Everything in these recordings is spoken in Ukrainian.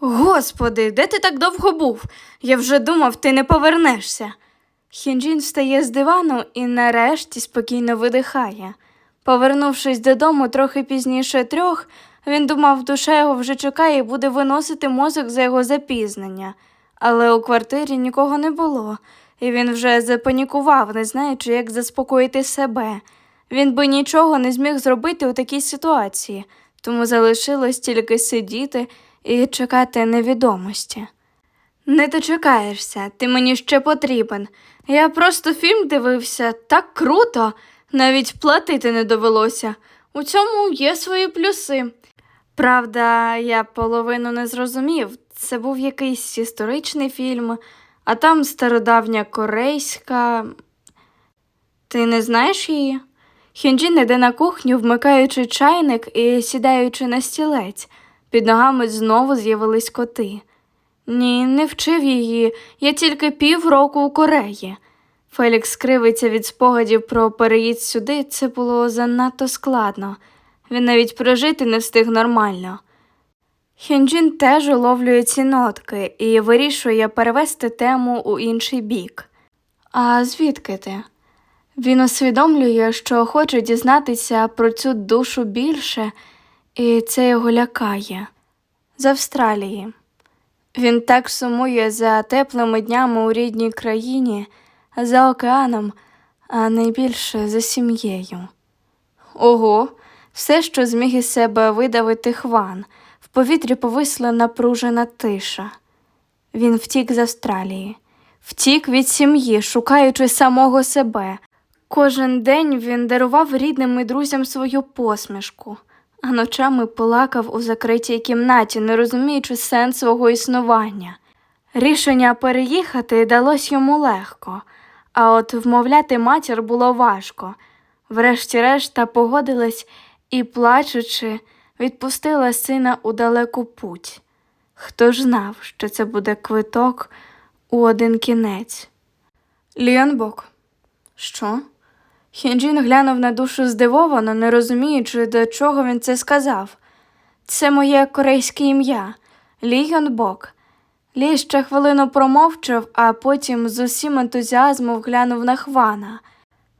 Господи, де ти так довго був? Я вже думав, ти не повернешся. Хінджін встає з дивану і нарешті спокійно видихає. Повернувшись додому трохи пізніше трьох, він думав, душа його вже чекає і буде виносити мозок за його запізнення. Але у квартирі нікого не було, і він вже запанікував, не знаючи, як заспокоїти себе. Він би нічого не зміг зробити у такій ситуації, тому залишилось тільки сидіти і чекати невідомості. Не дочекаєшся, ти мені ще потрібен. Я просто фільм дивився так круто, навіть платити не довелося. У цьому є свої плюси. Правда, я половину не зрозумів. Це був якийсь історичний фільм, а там стародавня корейська. Ти не знаєш її? Хінджін іде на кухню, вмикаючи чайник і сідаючи на стілець. Під ногами знову з'явились коти. Ні, не вчив її, я тільки півроку у Кореї. Фелікс кривиться від спогадів про переїзд сюди, це було занадто складно. Він навіть прожити не встиг нормально. Хінджін теж уловлює ці нотки і вирішує перевести тему у інший бік. А звідки ти? Він усвідомлює, що хоче дізнатися про цю душу більше, і це його лякає. З Австралії. Він так сумує за теплими днями у рідній країні, за океаном, а найбільше за сім'єю. Ого, все, що зміг із себе видавити хван, в повітрі повисла напружена тиша. Він втік з Австралії, втік від сім'ї, шукаючи самого себе. Кожен день він дарував рідним і друзям свою посмішку, а ночами плакав у закритій кімнаті, не розуміючи сенс свого існування. Рішення переїхати далось йому легко, а от вмовляти матір було важко. Врешті-решт погодилась і, плачучи, відпустила сина у далеку путь. Хто ж знав, що це буде квиток у один кінець? Ліонбок. Що? Хінджін глянув на душу здивовано, не розуміючи, до чого він це сказав. Це моє корейське ім'я Лі Йонбок. Лі ще хвилину промовчав, а потім з усім ентузіазмом глянув на Хвана.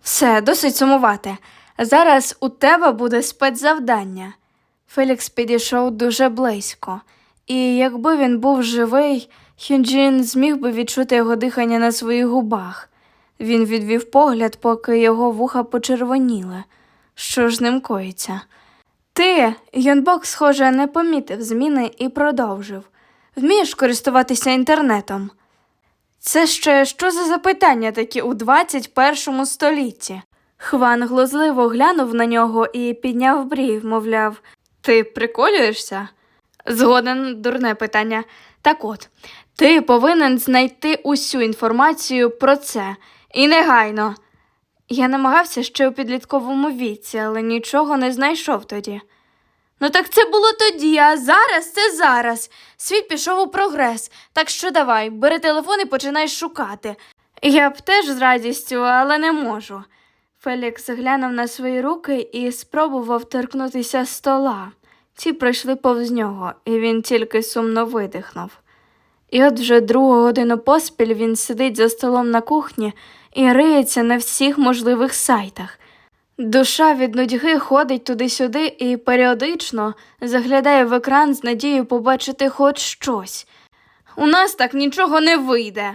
Все, досить сумувати. Зараз у тебе буде спецзавдання. Фелікс підійшов дуже близько, і якби він був живий, Хюнджін зміг би відчути його дихання на своїх губах. Він відвів погляд, поки його вуха почервоніли. Що ж ним коїться? Ти, Йонбок, схоже, не помітив зміни і продовжив. Вмієш користуватися інтернетом? Це ще що за запитання такі у 21 столітті? Хван глузливо глянув на нього і підняв брів, мовляв, ти приколюєшся? Згоден, дурне питання. Так от, ти повинен знайти усю інформацію про це і негайно. Я намагався ще у підлітковому віці, але нічого не знайшов тоді. Ну так це було тоді, а зараз це зараз. Світ пішов у прогрес. Так що давай, бери телефон і починай шукати. Я б теж з радістю, але не можу. Фелікс глянув на свої руки і спробував торкнутися стола. Ті пройшли повз нього, і він тільки сумно видихнув. І от вже другу годину поспіль він сидить за столом на кухні і риється на всіх можливих сайтах. Душа від нудьги ходить туди-сюди і періодично заглядає в екран з надією побачити хоч щось. У нас так нічого не вийде.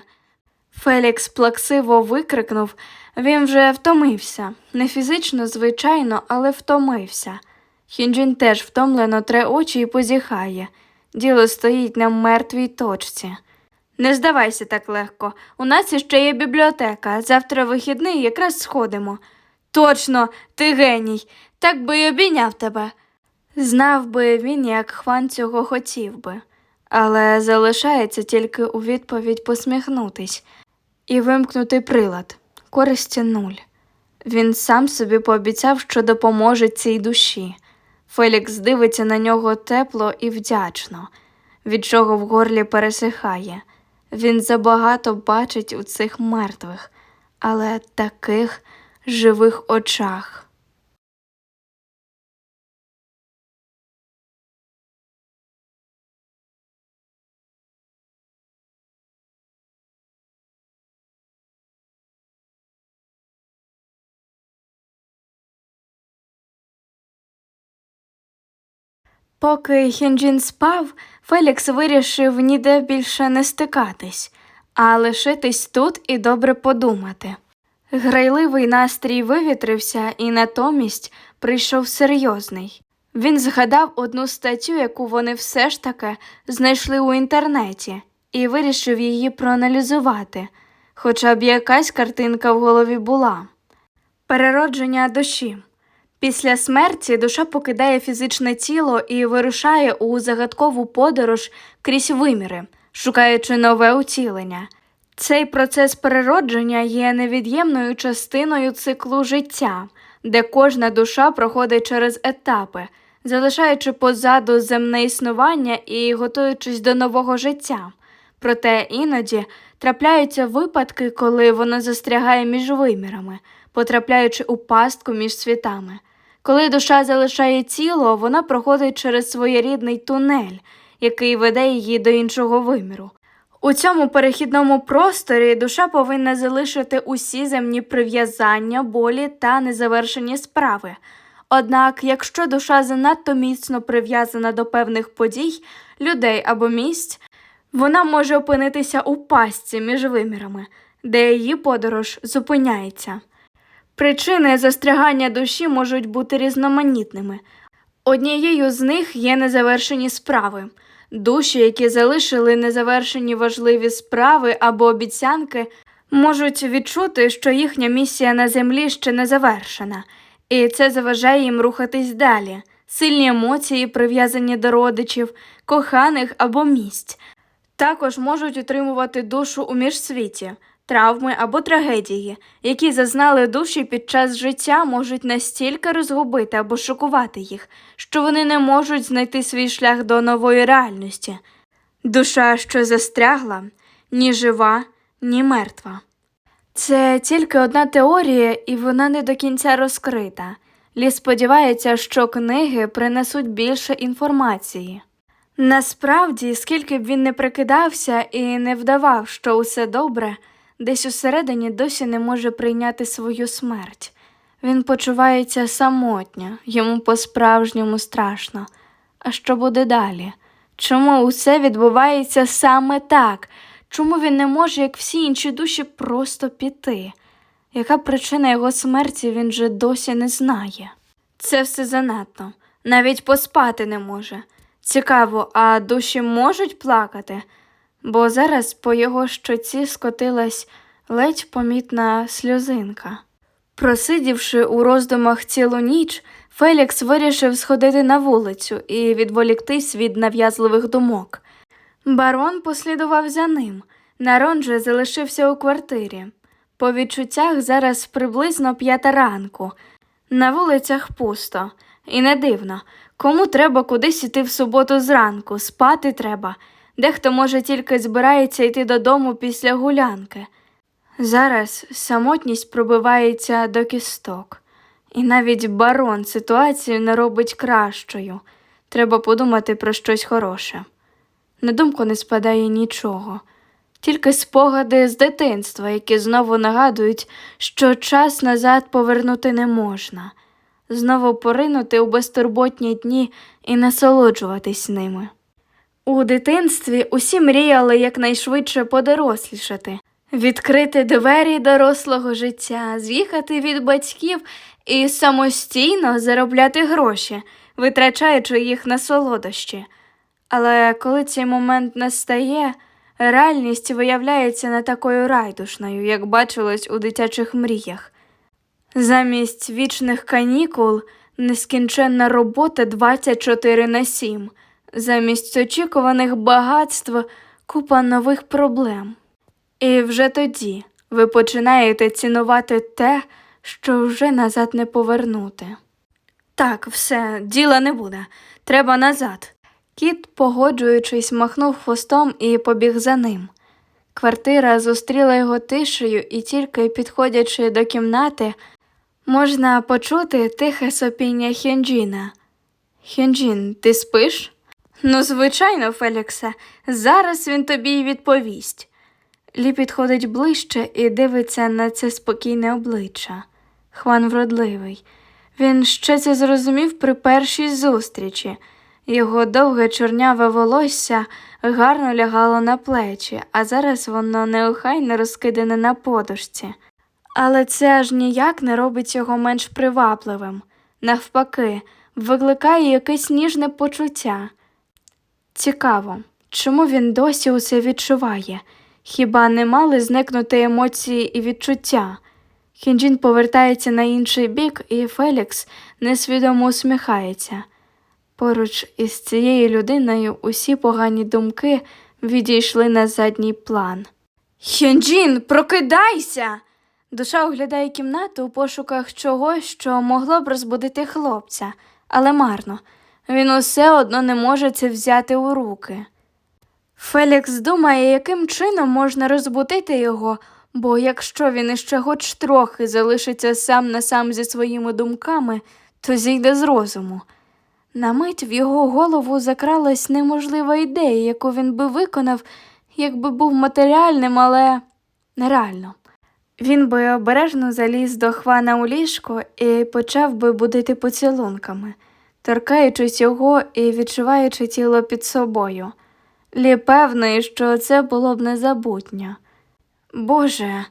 Фелікс плаксиво викрикнув, він вже втомився. Не фізично, звичайно, але втомився. Хінджін теж втомлено тре очі і позіхає. Діло стоїть на мертвій точці. Не здавайся так легко. У нас іще є бібліотека. Завтра вихідний якраз сходимо. Точно, ти геній. Так би й обійняв тебе. Знав би він, як Хван цього хотів би, але залишається тільки у відповідь посміхнутись і вимкнути прилад. Користі нуль. Він сам собі пообіцяв, що допоможе цій душі. Фелікс дивиться на нього тепло і вдячно, від чого в горлі пересихає. Він забагато бачить у цих мертвих, але таких живих очах. Поки Хенджін спав, Фелікс вирішив ніде більше не стикатись, а лишитись тут і добре подумати. Грайливий настрій вивітрився і натомість прийшов серйозний. Він згадав одну статтю, яку вони все ж таки знайшли у інтернеті, і вирішив її проаналізувати, хоча б якась картинка в голові була. Переродження душі. Після смерті душа покидає фізичне тіло і вирушає у загадкову подорож крізь виміри, шукаючи нове утілення. Цей процес переродження є невід'ємною частиною циклу життя, де кожна душа проходить через етапи, залишаючи позаду земне існування і готуючись до нового життя. Проте іноді трапляються випадки, коли воно застрягає між вимірами, потрапляючи у пастку між світами. Коли душа залишає тіло, вона проходить через своєрідний тунель, який веде її до іншого виміру. У цьому перехідному просторі душа повинна залишити усі земні прив'язання, болі та незавершені справи. Однак, якщо душа занадто міцно прив'язана до певних подій, людей або місць, вона може опинитися у пастці між вимірами, де її подорож зупиняється. Причини застрягання душі можуть бути різноманітними. Однією з них є незавершені справи. Душі, які залишили незавершені важливі справи або обіцянки, можуть відчути, що їхня місія на землі ще не завершена, і це заважає їм рухатись далі. Сильні емоції, прив'язані до родичів, коханих або місць, також можуть утримувати душу у міжсвіті. Травми або трагедії, які зазнали душі під час життя, можуть настільки розгубити або шокувати їх, що вони не можуть знайти свій шлях до нової реальності. Душа, що застрягла, ні жива, ні мертва. Це тільки одна теорія, і вона не до кінця розкрита. Лі сподівається, що книги принесуть більше інформації. Насправді, скільки б він не прикидався і не вдавав, що усе добре, десь усередині досі не може прийняти свою смерть. Він почувається самотньо, йому по-справжньому страшно. А що буде далі? Чому усе відбувається саме так? Чому він не може, як всі інші душі, просто піти? Яка причина його смерті він же досі не знає? Це все занадто, навіть поспати не може. Цікаво, а душі можуть плакати? Бо зараз по його щоці скотилась ледь помітна сльозинка. Просидівши у роздумах цілу ніч, Фелікс вирішив сходити на вулицю і відволіктись від нав'язливих думок. Барон послідував за ним. Нарон же залишився у квартирі. По відчуттях зараз приблизно п'ята ранку. На вулицях пусто, і не дивно, кому треба кудись іти в суботу зранку, спати треба. Дехто, може, тільки збирається йти додому після гулянки. Зараз самотність пробивається до кісток, і навіть барон ситуацію не робить кращою. Треба подумати про щось хороше. На думку не спадає нічого, тільки спогади з дитинства, які знову нагадують, що час назад повернути не можна, знову поринути у безтурботні дні і насолоджуватись ними. У дитинстві усі мріяли якнайшвидше подорослішати, відкрити двері дорослого життя, з'їхати від батьків і самостійно заробляти гроші, витрачаючи їх на солодощі. Але коли цей момент настає, реальність виявляється не такою райдушною, як бачилось у дитячих мріях. Замість вічних канікул нескінченна робота 24 на 7, замість очікуваних багатств купа нових проблем. І вже тоді ви починаєте цінувати те, що вже назад не повернути. Так, все, діла не буде. Треба назад. Кіт, погоджуючись, махнув хвостом і побіг за ним. Квартира зустріла його тишею, і тільки підходячи до кімнати, можна почути тихе сопіння Хенджіна. Хенджін, ти спиш? Ну, звичайно, Феліксе, зараз він тобі й відповість. Лі підходить ближче і дивиться на це спокійне обличчя. Хван вродливий. Він ще це зрозумів при першій зустрічі. Його довге чорняве волосся гарно лягало на плечі, а зараз воно неохайно розкидане на подушці. Але це аж ніяк не робить його менш привабливим. Навпаки, викликає якесь ніжне почуття. Цікаво, чому він досі усе відчуває? Хіба не мали зникнути емоції і відчуття? Хінджін повертається на інший бік, і Фелікс несвідомо усміхається. Поруч із цією людиною усі погані думки відійшли на задній план. Хінджін, прокидайся! Душа оглядає кімнату у пошуках чогось, що могло б розбудити хлопця, але марно. Він усе одно не може це взяти у руки. Фелікс думає, яким чином можна розбудити його, бо якщо він іще хоч трохи залишиться сам на сам зі своїми думками, то зійде з розуму. На мить в його голову закралась неможлива ідея, яку він би виконав, якби був матеріальним, але нереально. Він би обережно заліз до хвана у ліжко і почав би будити поцілунками, торкаючись його і відчуваючи тіло під собою. Лі певний, що це було б незабутньо. Боже,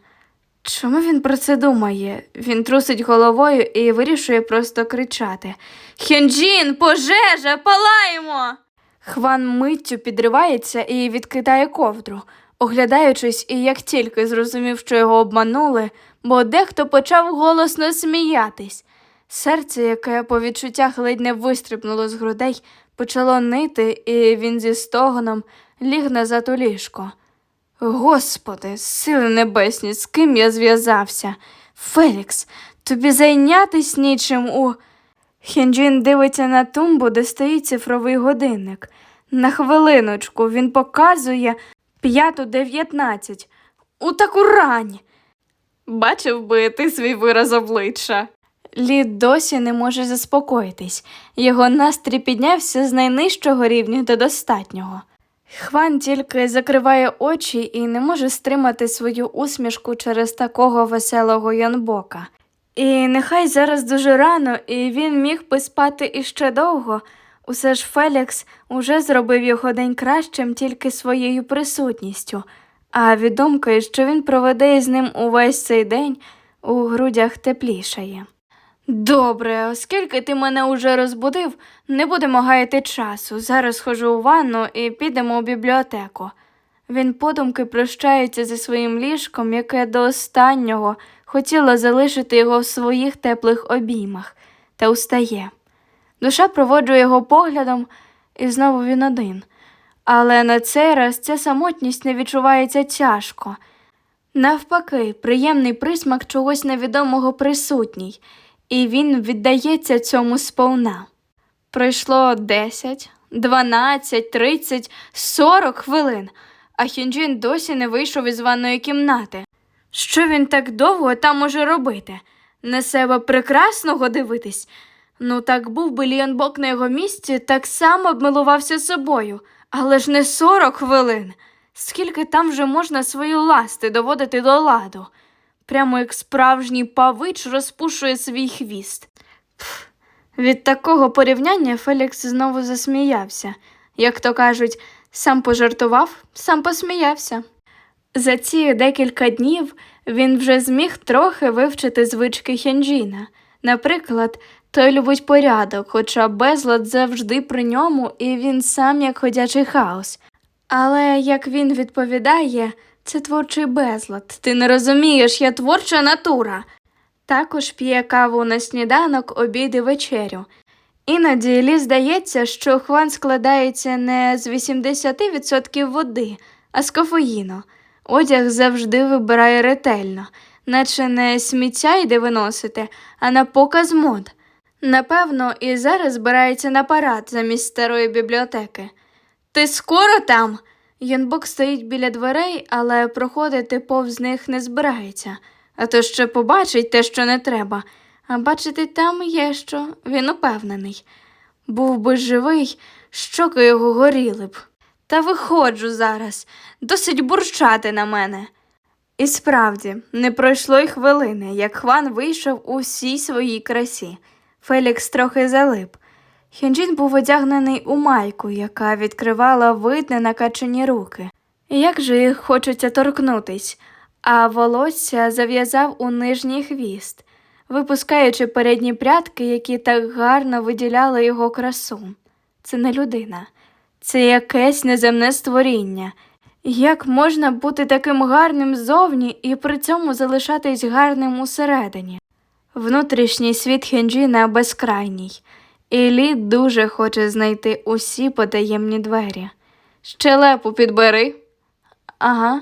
чому він про це думає? Він трусить головою і вирішує просто кричати Хенджін, пожежа, палаємо! Хван миттю підривається і відкидає ковдру, оглядаючись, і як тільки зрозумів, що його обманули, бо дехто почав голосно сміятись. Серце, яке по відчуттях ледь не вистрибнуло з грудей, почало нити, і він зі стогоном ліг назад у ліжко. Господи, сили небесні, з ким я зв'язався? Фелікс, тобі зайнятись нічим у. Хенджін дивиться на тумбу, де стоїть цифровий годинник. На хвилиночку він показує п'яту дев'ятнадцять. У таку рань. Бачив би ти свій вираз обличчя. Лід досі не може заспокоїтись. Його настрій піднявся з найнижчого рівня до достатнього. Хван тільки закриває очі і не може стримати свою усмішку через такого веселого Йонбока. І нехай зараз дуже рано, і він міг би спати іще довго. Усе ж Фелікс уже зробив його день кращим тільки своєю присутністю, а від думки, що він проведе із ним увесь цей день, у грудях теплішає. Добре, оскільки ти мене уже розбудив, не будемо гаяти часу. Зараз схожу у ванну і підемо у бібліотеку. Він подумки прощається зі своїм ліжком, яке до останнього хотіло залишити його в своїх теплих обіймах, та устає. Душа проводжує його поглядом, і знову він один. Але на цей раз ця самотність не відчувається тяжко. Навпаки, приємний присмак чогось невідомого присутній, і він віддається цьому сповна. Пройшло 10, 12, 30, 40 хвилин, а Хінджін досі не вийшов із ванної кімнати. Що він так довго там може робити? На себе прекрасного дивитись? Ну, так був би Ліонбок на його місці, так само б милувався собою, але ж не 40 хвилин. Скільки там вже можна свої ласти доводити до ладу? Прямо як справжній павич розпушує свій хвіст. Пф, від такого порівняння Фелікс знову засміявся. Як то кажуть, сам пожартував, сам посміявся. За ці декілька днів він вже зміг трохи вивчити звички Хенджіна. Наприклад, той любить порядок, хоча безлад завжди при ньому, і він сам як ходячий хаос. Але як він відповідає, це творчий безлад. Ти не розумієш, я творча натура. Також п'є каву на сніданок, обід і вечерю. Іноді Лі здається, що хван складається не з 80% води, а з кофеїну. Одяг завжди вибирає ретельно, наче не сміття йде виносити, а на показ мод. Напевно, і зараз збирається на парад замість старої бібліотеки. Ти скоро там? Янбок стоїть біля дверей, але проходити повз них не збирається, а то ще побачить те, що не треба. А бачити там є що, він упевнений. Був би живий, щоки його горіли б. Та виходжу зараз, досить бурчати на мене. І справді, не пройшло й хвилини, як Хван вийшов у всій своїй красі. Фелікс трохи залип. Хінджін був одягнений у майку, яка відкривала вид на накачані руки. Як же їх хочеться торкнутись, а волосся зав'язав у нижній хвіст, випускаючи передні прядки, які так гарно виділяли його красу. Це не людина, це якесь неземне створіння. Як можна бути таким гарним ззовні і при цьому залишатись гарним усередині? Внутрішній світ Хенджіна безкрайній, і Лі дуже хоче знайти усі потаємні двері. Щелепу підбери. Ага.